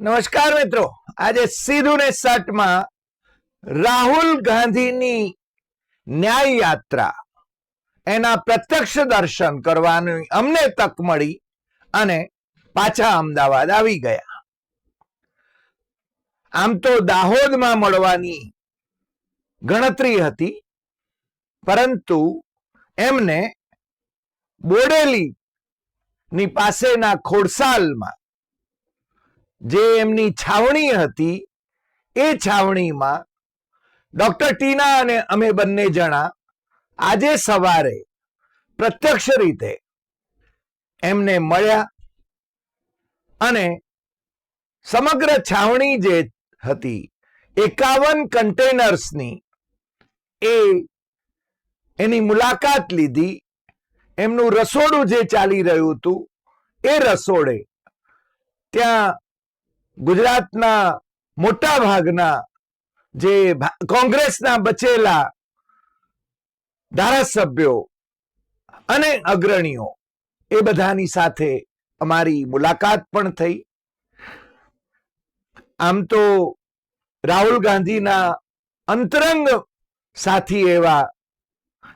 નમસ્કાર મિત્રો. આજે સીધું ને સટમાં રાહુલ ગાંધીની ન્યાય યાત્રા. એના પ્રત્યક્ષ દર્શન કરવાની અમને તક મળી અને પાછા અમદાવાદ આવી ગયા. આમ તો દાહોદમાં મળવાની ગણતરી હતી, પરંતુ એમને બોડેલી ની પાસેના ખોડસાલમાં જે એમની છાવણી હતી, એ છાવણીમાં ડોક્ટર ટીના અને અમે બંને જણા આજે સવારે પ્રત્યક્ષ રીતે એમને મળ્યા અને સમગ્ર છાવણી જે હતી, એકાવન કન્ટેનર્સની, એ એની મુલાકાત લીધી. એમનું રસોડું જે ચાલી રહ્યું હતું, એ રસોડે ત્યાં ગુજરાતના મોટા ભાગના જે કોંગ્રેસના બચેલા ધારાસભ્યો અને અગ્રણીઓ, એ બધાની સાથે અમારી મુલાકાત પણ થઈ. આમ તો રાહુલ ગાંધીના અંતરંગ સાથી એવા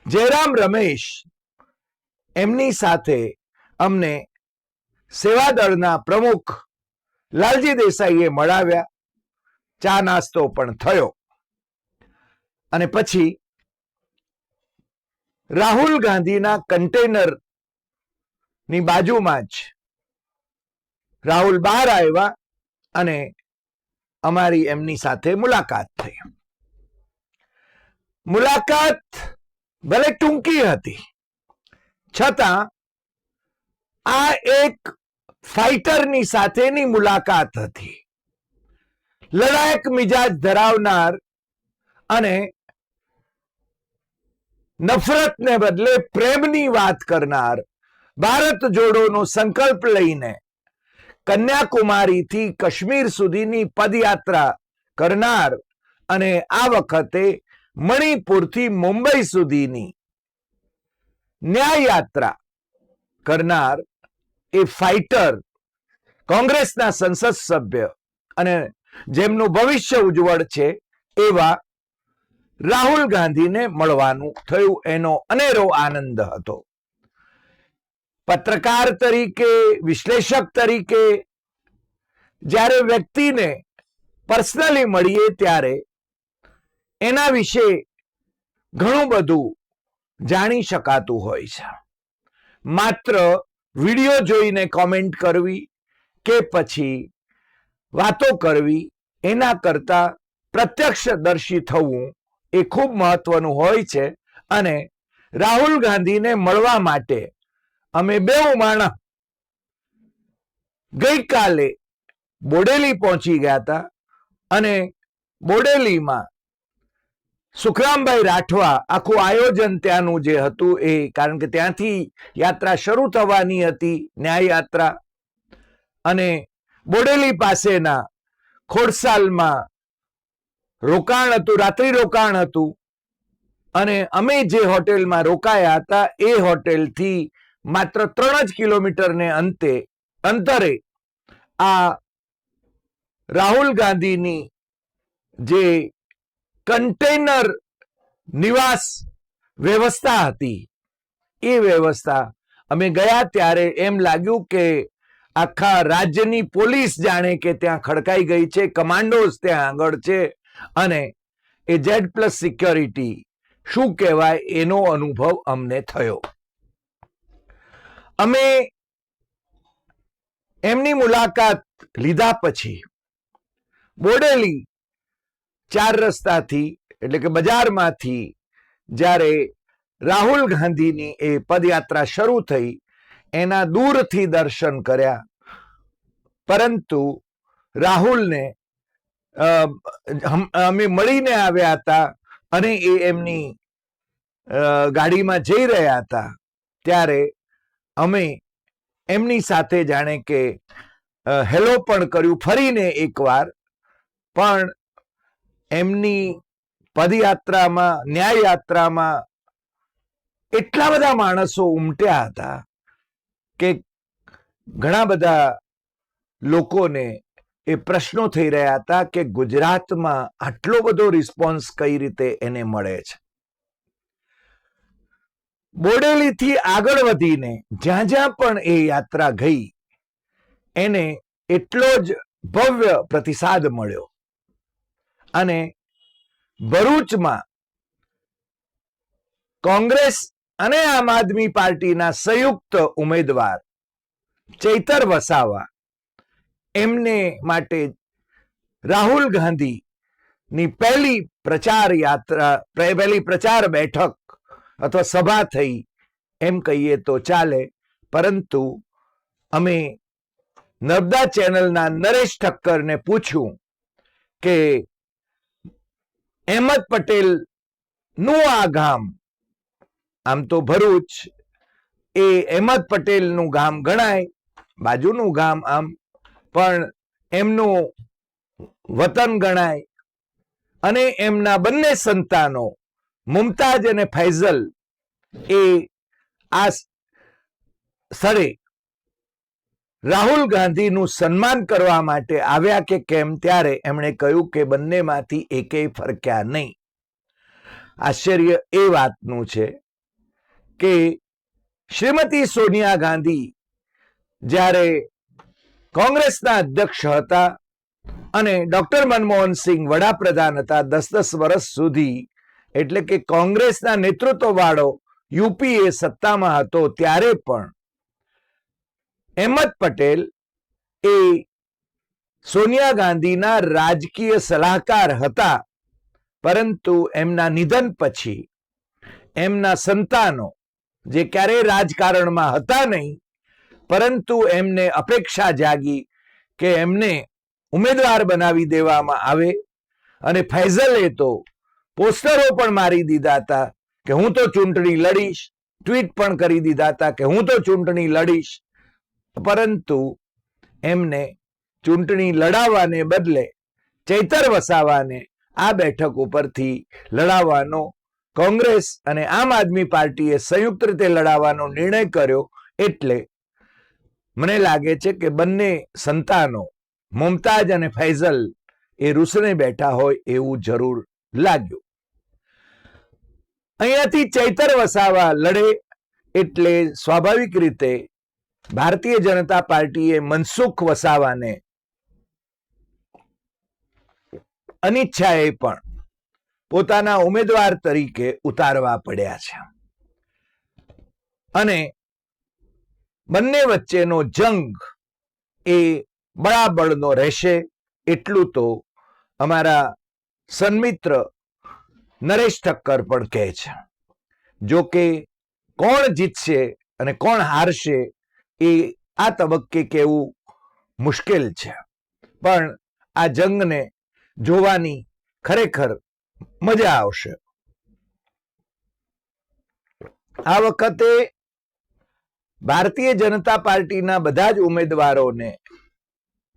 જયરામ રમેશ, એમની સાથે અમને સેવાદળના પ્રમુખ લાલજી દેસાઈએ મળાવ્યા. ચા નાસ્તો પણ થયો. અને પછી રાહુલ ગાંધીના કન્ટેનરની બાજુમાં જ રાહુલ બહાર આવ્યા અને અમારી એમની સાથે મુલાકાત થઈ. મુલાકાત ભલે ટૂંકી હતી, છતાં આ એક ફાઇટરની સાથેની મુલાકાત હતી. લડાયક મિજાજ ધરાવનાર અને નફરતને બદલે પ્રેમની વાત કરનાર ભારત જોડોનો સંકલ્પ લઈને કન્યાકુમારીથી કાશ્મીર સુધીની પદયાત્રા કરનાર અને આ વખતે મણિપુરથી મુંબઈ સુધીની ન્યાય યાત્રા કરનાર એ ફાઇટર કોંગ્રેસના સંસદ સભ્ય અને જેમનું ભવિષ્ય ઉજ્જવળ છે એવા રાહુલ ગાંધીને મળવાનું થયું એનો અનેરો આનંદ હતો. પત્રકાર તરીકે, વિશ્લેષક તરીકે જ્યારે વ્યક્તિને પર્સનલી મળીએ ત્યારે એના વિશે ઘણું બધું જાણી શકાતું હોય છે. માત્ર વીડિયો જોઈને કોમેન્ટ કરવી કે પછી વાતો કરવી, એના કરતા પ્રત્યક્ષદર્શી થવું એ ખૂબ મહત્વનું હોય છે. અને રાહુલ ગાંધીને મળવા માટે અમે બેઉ માણસ ગઈકાલે બોડેલી પહોંચી ગયા હતા અને બોડેલીમાં સુખરામભાઈ રાઠવા આખું આયોજન ત્યાંનું જે હતું એ, કારણ કે ત્યાંથી યાત્રા શરૂ થવાની હતી ન્યાય યાત્રા અને બોડેલી પાસેના ખોડસાલમાં રોકાણ હતું, રાત્રિ રોકાણ હતું. અને અમે જે હોટેલમાં રોકાયા હતા, એ હોટેલથી માત્ર ત્રણ જ કિલોમીટરને અંતે, અંતરે આ રાહુલ ગાંધીની જે કન્ટેનર નિવાસ વ્યવસ્થા હતી. એ વ્યવસ્થા અમે ગયા ત્યારે એમ લાગ્યું કે આખા રાજ્યની પોલીસ જાણે કે ત્યાં ખડકાઈ ગઈ છે, કમાન્ડોઝ ત્યાં આગળ છે અને એ જેડ પ્લસ સિક્યોરિટી શું કહેવાય એનો અનુભવ અમને થયો. અમે એમની મુલાકાત લીધા પછી બોડેલી ચાર રસ્તાથી, એટલે કે બજારમાંથી, જ્યારે રાહુલ ગાંધીની એ પદયાત્રા શરૂ થઈ, એના દૂરથી દર્શન કર્યા. પરંતુ રાહુલને અમે મળીને આવ્યા હતા અને એ એમની ગાડીમાં જઈ રહ્યા હતા. ત્યારે અમે એમની સાથે જાણે કે હેલો પણ કર્યું ફરીને એકવાર. પણ એમની પદયાત્રામાં ન્યાય યાત્રામાં એટલા બધા માણસો ઉમટ્યા હતા કે ઘણા બધા લોકોને એ પ્રશ્નો થઈ રહ્યા હતા કે ગુજરાતમાં આટલો બધો રિસ્પોન્સ કઈ રીતે એને મળે છે. બોડેલીથી આગળ વધીને જ્યાં જ્યાં પણ એ યાત્રા ગઈ, એને એટલો જ ભવ્ય પ્રતિસાદ મળ્યો. અને ભરૂચમાં કોંગ્રેસ અને આમ આદમી પાર્ટીના સંયુક્ત ઉમેદવાર ચૈતર વસાવા, એમને માટે રાહુલ ગાંધી ની પહેલી પ્રચાર યાત્રા પહેલી પ્રચાર બેઠક અથવા સભા થઈ એમ કહીએ તો ચાલે. પરંતુ અમે નર્મદા ચેનલના નરેશ ઠક્કરને પૂછ્યું કે અહેમદ પટેલનું આ ગામ. આમ તો ભરૂચ એ અહેમદ પટેલનું ગામ ગણાય, બાજુનું ગામ આમ, પણ એમનું વતન ગણાય અને એમના બંને સંતાનો મુમતાજ અને ફૈઝલ એ આ સ્થળે રાહુલ ગાંધીનું સન્માન કરવા માટે આવ્યા કે કેમ ત્યારે એમણે કહ્યું કે બંનેમાંથી એકેય ફરક્યા નહીં. આશ્ચર્ય એ વાતનું છે કે શ્રીમતી સોનિયા ગાંધી જ્યારે કોંગ્રેસના અધ્યક્ષ હતા અને ડોક્ટર મનમોહન સિંહ વડાપ્રધાન હતા દસ દસ વર્ષ સુધી, એટલે કે કોંગ્રેસના નેતૃત્વ વાળો યુપીએ સત્તામાં હતો ત્યારે પણ અહેમદ પટેલ એ સોનિયા ગાંધીના રાજકીય સલાહકાર હતા. પરંતુ એમના નિધન પછી એમના સંતાનો જે ક્યારેય રાજકારણમાં હતા નહીં, પરંતુ એમને અપેક્ષા જાગી કે એમને ઉમેદવાર બનાવી દેવામાં આવે અને ફૈઝલે તો પોસ્ટરો પણ મારી દીધા હતા કે હું તો ચૂંટણી લડીશ, ટ્વીટ પણ કરી દીધા હતા કે હું તો ચૂંટણી લડીશ પરંતુ એમને ચૂંટણી લડાવવાને બદલે ચૈતર વસાવાને આ બેઠક ઉપરથી લડાવવાનો કોંગ્રેસ અને આમ આદમી પાર્ટીએ સંયુક્ત રીતે લડાવવાનો નિર્ણય કર્યો એટલે મને લાગે છે કે બંને સંતાનો, મુમતાજ અને ફૈઝલ, એ રૂસને બેઠા હોય એવું જરૂર લાગ્યું. અહીંયાથી ચૈતર વસાવા લડે એટલે સ્વાભાવિક રીતે ભારતીય જનતા પાર્ટીએ મનસુખ વસાવાને અનિચ્છાએ પણ પોતાના ઉમેદવાર તરીકે ઉતારવા પડ્યા છે. અને બંને વચ્ચેનો જંગ એ બરાબરનો રહેશે એટલું તો અમારા સન્મિત્ર નરેશ ઠક્કર પણ કહે છે. જો કે કોણ જીતશે અને કોણ હારશે એ આ તબક્કે કહેવું મુશ્કેલ છે. પણ આ જંગને જોવાની ખરેખર મજા આવશે. આ વખતે ભારતીય જનતા પાર્ટીના બધા જ ઉમેદવારોને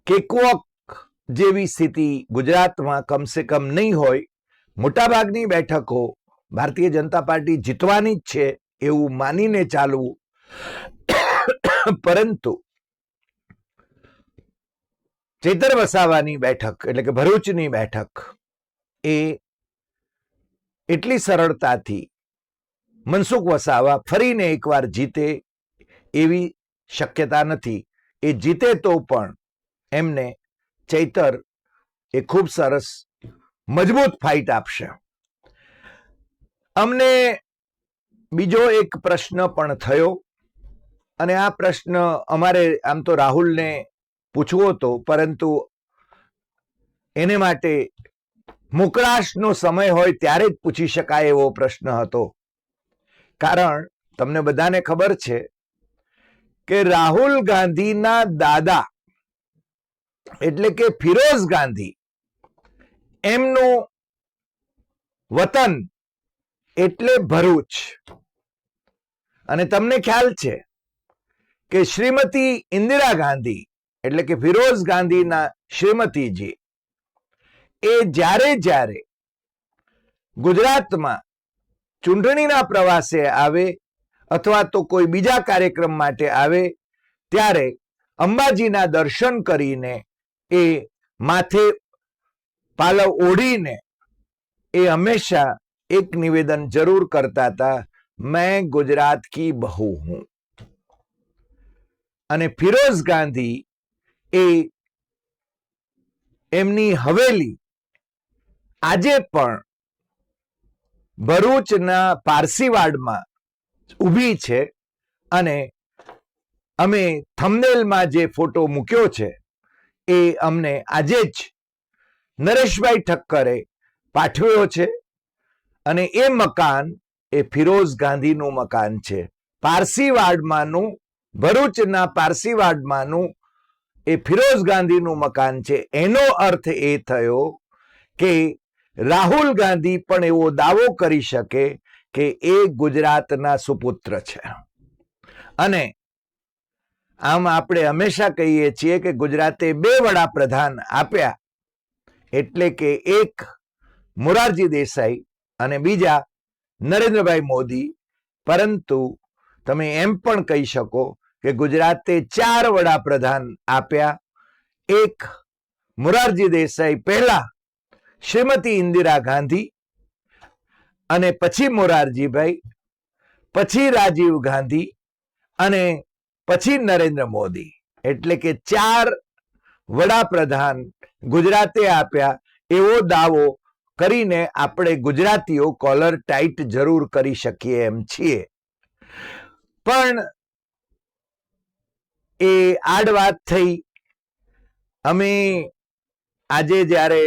કેકવોક જેવી સ્થિતિ ગુજરાતમાં કમસે કમ નહીં હોય, મોટાભાગની બેઠકો ભારતીય જનતા પાર્ટી જીતવાની જ છે એવું માનીને ચાલવું પરંતુ ચેતર વસાવાની બેઠક, એટલે કે ભરૂચની બેઠક, એ એટલી સરળતાથી મનસુખ વસાવા ફરીને એકવાર જીતે એવી શક્યતા નથી. એ જીતે તો પણ એમને ચૈતર એ ખૂબ સરસ, મજબૂત ફાઇટ આપશે. અમને બીજો એક પ્રશ્ન પણ થયો. અને આ પ્રશ્ન અમારે આમ તો રાહુલને પૂછવો હતો, પરંતુ એને માટે મોકળાશનો સમય હોય ત્યારે જ પૂછી શકાય એવો પ્રશ્ન હતો. કારણ તમને બધાને ખબર છે કે રાહુલ ગાંધીના દાદા એટલે કે ફિરોઝ ગાંધી, એમનું વતન એટલે ભરૂચ. અને તમને ખ્યાલ છે કે શ્રીમતી ઇન્દિરા ગાંધી, એટલે કે ફિરોઝ ગાંધીના શ્રીમતીજી, એ જ્યારે જ્યારે ગુજરાતમાં ચૂંટણીના પ્રવાસે આવે અથવા તો કોઈ બીજા કાર્યક્રમ માટે આવે, ત્યારે અંબાજીના દર્શન કરીને એ માથે પાલવ ઓઢીને એ હંમેશા એક નિવેદન જરૂર કરતા હતા, મેં ગુજરાત કી બહુ હું. અને ફિરોઝ ગાંધી એ એમની હવેલી આજે પણ ભરૂચના પારસીવાડમાં ઊભી છે અને અમે થમનેલમાં જે ફોટો મૂક્યો છે એ અમને આજે જ નરેશભાઈ ઠક્કરે પાઠવ્યો છે અને એ મકાન એ ફિરોઝ ગાંધીનું મકાન છે. પારસીવાડમાંનું ભરૂચના પારસીવાડમાંનું એ ફિરોઝ ગાંધીનું મકાન છે. એનો અર્થ એ થયો કે રાહુલ ગાંધી પણ એવો દાવો કરી શકે કે એ ગુજરાતના સુપુત્ર છે. અને આમ આપણે હંમેશા કહીએ છીએ કે ગુજરાતે બે વડાપ્રધાન આપ્યા એટલે કે એક મોરારજી દેસાઈ અને બીજા નરેન્દ્રભાઈ મોદી. પરંતુ તમે એમ પણ કહી શકો કે ગુજરાતે ચાર વડાપ્રધાન આપ્યા. એક મોરારજી દેસાઈ પહેલા, શ્રીમતી ઇન્દિરા ગાંધી અને પછી મોરારજીભાઈ, પછી રાજીવ ગાંધી અને પછી નરેન્દ્ર મોદી. એટલે કે ચાર વડાપ્રધાન ગુજરાતે આપ્યા. એવો દાવો કરીને આપણે ગુજરાતીઓ કોલર ટાઈટ જરૂર કરી શકીએ એમ છીએ. પણ એ આડ વાત થઈ. અમે આજે જ્યારે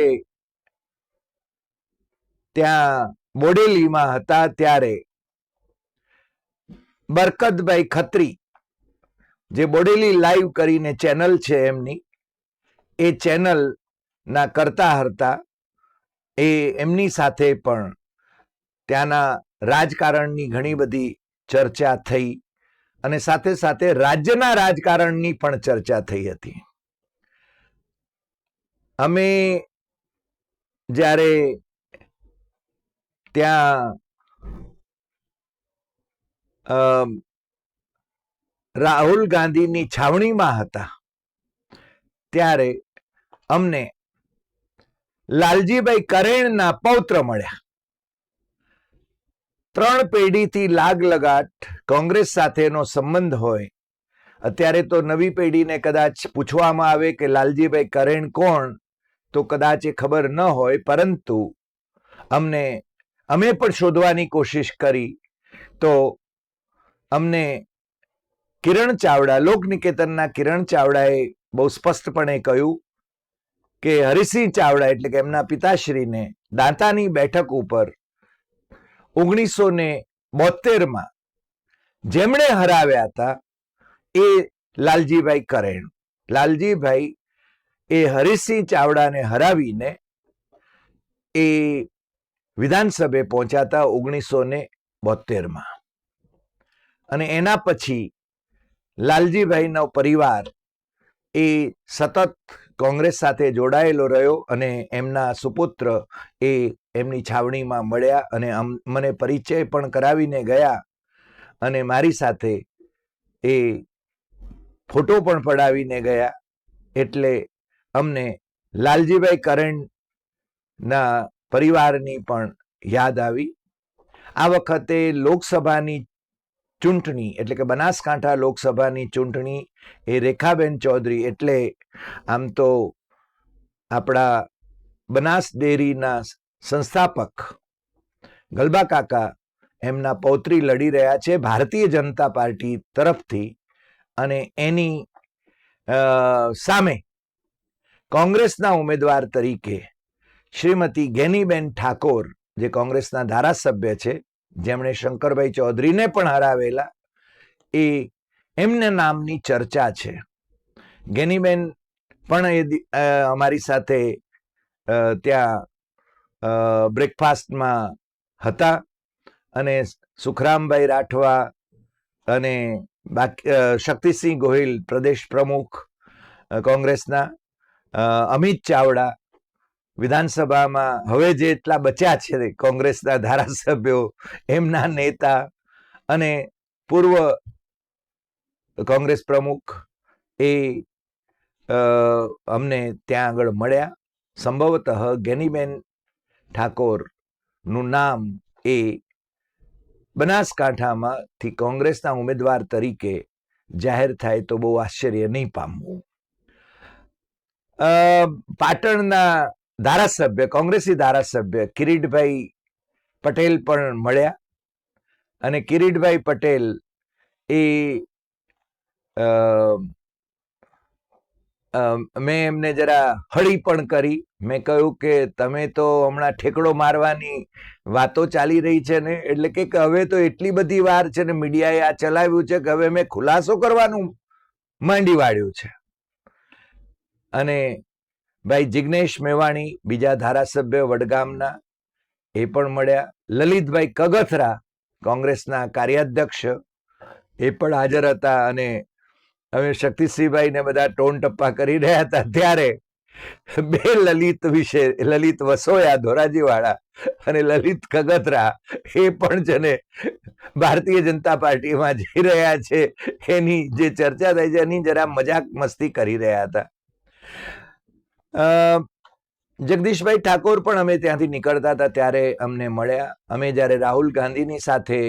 ત્યાં બોડેલીમાં હતા ત્યારે બરકતભાઈ ખત્રી, જે બોડેલી લાઈવ કરીને ચેનલ છે એમની, એ ચેનલ ના કરતા હતા એ એમની સાથે પણ ત્યાંના રાજકારણની ઘણી બધી ચર્ચા થઈ. અને સાથે સાથે રાજ્યના રાજકારણની પણ ચર્ચા થઈ હતી. અમે જ્યારે ત્યાં રાહુલ ગાંધીની છાવણીમાં હતા, ત્યારે અમને લાલજીભાઈ કરેણના પૌત્ર મળ્યા. ત્રણ પેઢીથી લાગ લગાટ કોંગ્રેસ સાથેનો સંબંધ હોય, અત્યારે તો નવી પેઢીને કદાચ પૂછવામાં આવે કે લાલજીભાઈ કરેણ કોણ, તો કદાચ એ ખબર ન હોય, પરંતુ અમને, અમે પણ શોધવાની કોશિશ કરી, તો અમને કિરણ ચાવડા, લોકનિકેતનના કિરણ ચાવડાએ બહુ સ્પષ્ટપણે કહ્યું કે હરિસિંહ ચાવડા એટલે કે એમના પિતાશ્રીને દાંતાની બેઠક ઉપર ઓગણીસો ને બોતેરમાં જેમણે હરાવ્યા હતા એ લાલજીભાઈ કરેણ. લાલજીભાઈ એ હરિસિંહ ચાવડાને હરાવીને એ વિધાનસભે પહોંચ્યા ઓગણીસો ને બોતેરમાં અને એના પછી લાલજીભાઈનો પરિવાર એ સતત કોંગ્રેસ સાથે જોડાયેલો રહ્યો અને એમના સુપુત્ર એ એમની છાવણીમાં મળ્યા અને મને પરિચય પણ કરાવીને ગયા અને મારી સાથે એ ફોટો પણ પડાવીને ગયા. એટલે અમને લાલજીભાઈ કરણના પરિવારની પણ યાદ આવી. આ વખતે લોકસભાની ચૂંટણી, એટલે કે બનાસકાંઠા લોકસભાની ચૂંટણી એ રેખાબેન ચૌધરી, એટલે આમ તો આપણા બનાસ ડેરીના સંસ્થાપક ગલબા કાકા એમના પૌત્રી લડી રહ્યા છે ભારતીય જનતા પાર્ટી તરફથી અને એની સામે કોંગ્રેસના ઉમેદવાર તરીકે શ્રીમતી ગેનીબેન ઠાકોર, જે કોંગ્રેસના ધારાસભ્ય છે, જેમણે શંકરભાઈ ચૌધરીને પણ હરાવેલા, એ એમના નામની ચર્ચા છે. ગેનીબેન પણ એ અમારી સાથે ત્યાં બ્રેકફાસ્ટમાં હતા અને સુખરામભાઈ રાઠવા અને બાકી શક્તિસિંહ ગોહિલ, પ્રદેશ પ્રમુખ કોંગ્રેસના અમિત ચાવડા, વિધાનસભામાં હવે જેટલા બચ્યા છે કોંગ્રેસના ધારાસભ્યો, એમના નેતા અને પૂર્વ કોંગ્રેસ પ્રમુખ એ અમને ત્યાં આગળ મળ્યા. સંભવતઃ ગેનીબેન ઠાકોરનું નામ એ બનાસકાંઠામાંથી કોંગ્રેસના ઉમેદવાર તરીકે જાહેર થાય તો બહુ આશ્ચર્ય નહીં પામવું. પાટણના ધારાસભ્ય, કોંગ્રેસી ધારાસભ્ય કિરીટભાઈ પટેલ પણ મળ્યા અને કિરીટભાઈ પટેલ એ મેં એમને જરા હળી પણ કરી. મેં કહ્યું કે તમે તો હમણાં ઠેકડો મારવાની વાતો ચાલી રહી છે ને, એટલે કે, હવે તો એટલી બધી વાર છે ને મીડિયાએ આ ચલાવ્યું છે કે હવે મેં ખુલાસો કરવાનું માંડી વાળ્યું છે. અને ભાઈ જિગ્નેશ મેવાણી બીજા ધારાસભ્ય વડગામના એ પણ મળ્યા. લલિતભાઈ કગથરા કોંગ્રેસના કાર્યાધ્યક્ષ એ પણ હાજર હતા અને અમે શક્તિસિંહભાઈ ને બધા ટોન ટપ્પા કરી રહ્યા હતા ત્યારે બે લલિત વિશે, લલિત વસોયા ધોરાજી વાળા અને લલિત કગતરા એ પણ છે ને ભારતીય જનતા પાર્ટીમાં જઈ રહ્યા છે, એની જે ચર્ચા થઈ છે, એની જરા મજાક મસ્તી કરી રહ્યા હતા. જગદીશભાઈ ઠાકોર પણ અમે ત્યાંથી નીકળતા હતા ત્યારે અમને મળ્યા. અમે જ્યારે રાહુલ ગાંધીની સાથે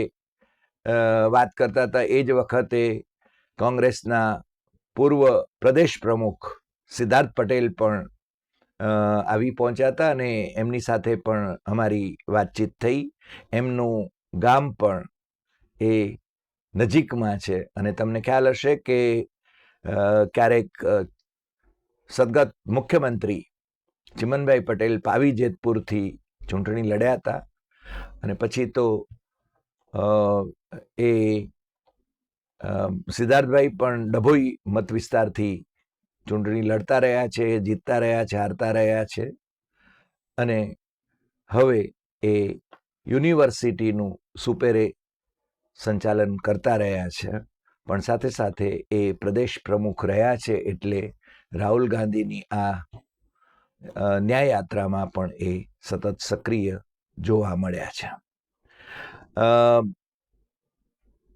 વાત કરતા હતા એ જ વખતે કોંગ્રેસના પૂર્વ પ્રદેશ પ્રમુખ સિદ્ધાર્થ પટેલ પણ આવી પહોંચ્યા હતા અને એમની સાથે પણ અમારી વાતચીત થઈ. એમનું ગામ પણ એ નજીકમાં છે અને તમને ખ્યાલ હશે કે ક્યારેક સદગત મુખ્યમંત્રી ચિમનભાઈ પટેલ પાવી જેતપુરથી ચૂંટણી લડ્યા હતા અને પછી તો એ સિદ્ધાર્થભાઈ પણ ડભોઈ મત વિસ્તારથી ચૂંટણી લડતા રહ્યા છે, જીતતા રહ્યા છે, હારતા રહ્યા છે. અને હવે એ યુનિવર્સિટીનું સુપેરે સંચાલન કરતા રહ્યા છે. પણ સાથે સાથે એ પ્રદેશ પ્રમુખ રહ્યા છે એટલે રાહુલ ગાંધીની આ ન્યાયયાત્રામાં પણ એ સતત સક્રિય જોવા મળ્યા છે.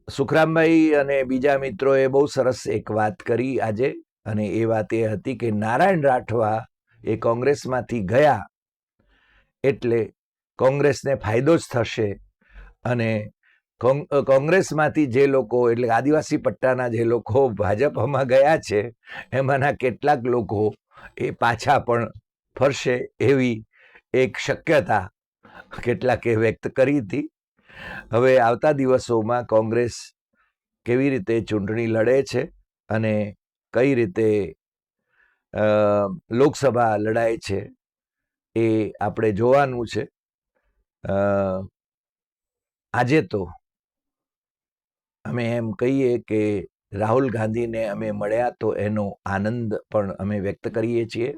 સુખરામભાઈ અને બીજા મિત્રોએ બહુ સરસ એક વાત કરી આજે, અને એ વાત એ હતી કે નારાયણ રાઠવા એ કોંગ્રેસમાંથી ગયા એટલે કોંગ્રેસને ફાયદો જ થશે અને કોંગ- કોંગ્રેસમાંથી જે લોકો એટલે આદિવાસી પટ્ટાના જે લોકો ભાજપમાં ગયા છે, એમાંના કેટલાક લોકો એ પાછા પણ ફરશે એવી એક શક્યતા કેટલાકે વ્યક્ત કરી હતી. હવે આવતા દિવસોમાં કોંગ્રેસ કેવી રીતે ચૂંટણી લડે છે અને કઈ રીતે લોકસભા લડાય છે એ આપણે જોવાનું છે. આજે તો અમે એમ કહીએ કે રાહુલ ગાંધીને અમે મળ્યા તો એનો આનંદ પણ અમે વ્યક્ત કરીએ છીએ.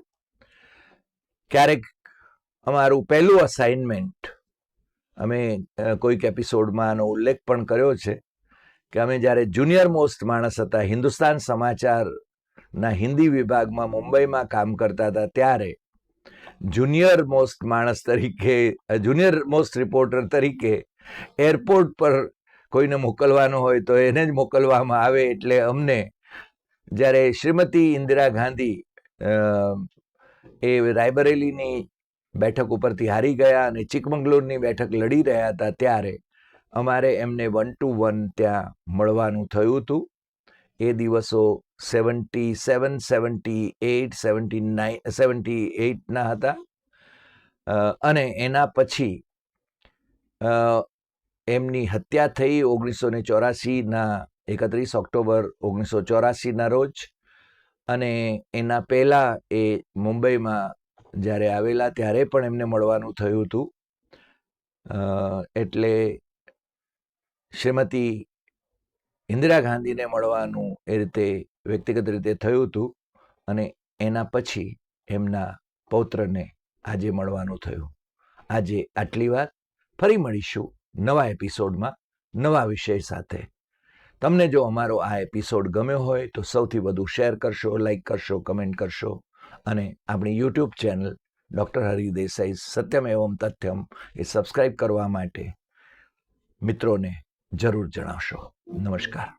ક્યારેક અમારું પહેલું અસાઇનમેન્ટ અમે કોઈક એપિસોડમાં આનો ઉલ્લેખ પણ કર્યો છે કે અમે જ્યારે જુનિયર મોસ્ટ માણસ હતા, હિન્દુસ્તાન સમાચારના હિન્દી વિભાગમાં મુંબઈમાં કામ કરતા હતા, ત્યારે જુનિયર મોસ્ટ માણસ તરીકે, જુનિયર મોસ્ટ રિપોર્ટર તરીકે એરપોર્ટ પર કોઈને મોકલવાનો હોય તો એને જ મોકલવામાં આવે એટલે અમને જ્યારે શ્રીમતી ઇન્દિરા ગાંધી એ રાયબરેલીની બેઠક ઉપરથી હારી ગયા અને ચિકમંગલુરની બેઠક લડી રહ્યા હતા ત્યારે અમારે એમને વન ટુ વન ત્યાં મળવાનું થયું હતું. એ દિવસો seventy seven seventy eight seventy nine seventy એઇટના હતા અને એના પછી એમની હત્યા થઈ ઓગણીસો ને ચોરાસીના એકત્રીસ ઓક્ટોબર ઓગણીસો ચોરાસીના રોજ. અને એના પહેલાં એ મુંબઈમાં જ્યારે આવેલા ત્યારે પણ એમને મળવાનું થયું હતું. એટલે શ્રીમતી ઇન્દિરા ગાંધીને મળવાનું એ રીતે વ્યક્તિગત રીતે થયું હતું અને એના પછી એમના પૌત્રને આજે મળવાનું થયું. આજે આટલી વાત. ફરી મળીશું નવા એપિસોડમાં, નવા વિષય સાથે. તમને જો અમારો આ એપિસોડ ગમ્યો હોય તો સૌથી વધુ શેર કરશો, લાઈક કરશો, કમેન્ટ કરશો. અને આપણી યુટ્યુબ ચેનલ ડૉક્ટર હરિદેસાઈ સત્યમ એવમ તથ્યમ એ સબસ્ક્રાઈબ કરવા માટે મિત્રોને જરૂર જણાવશો. નમસ્કાર.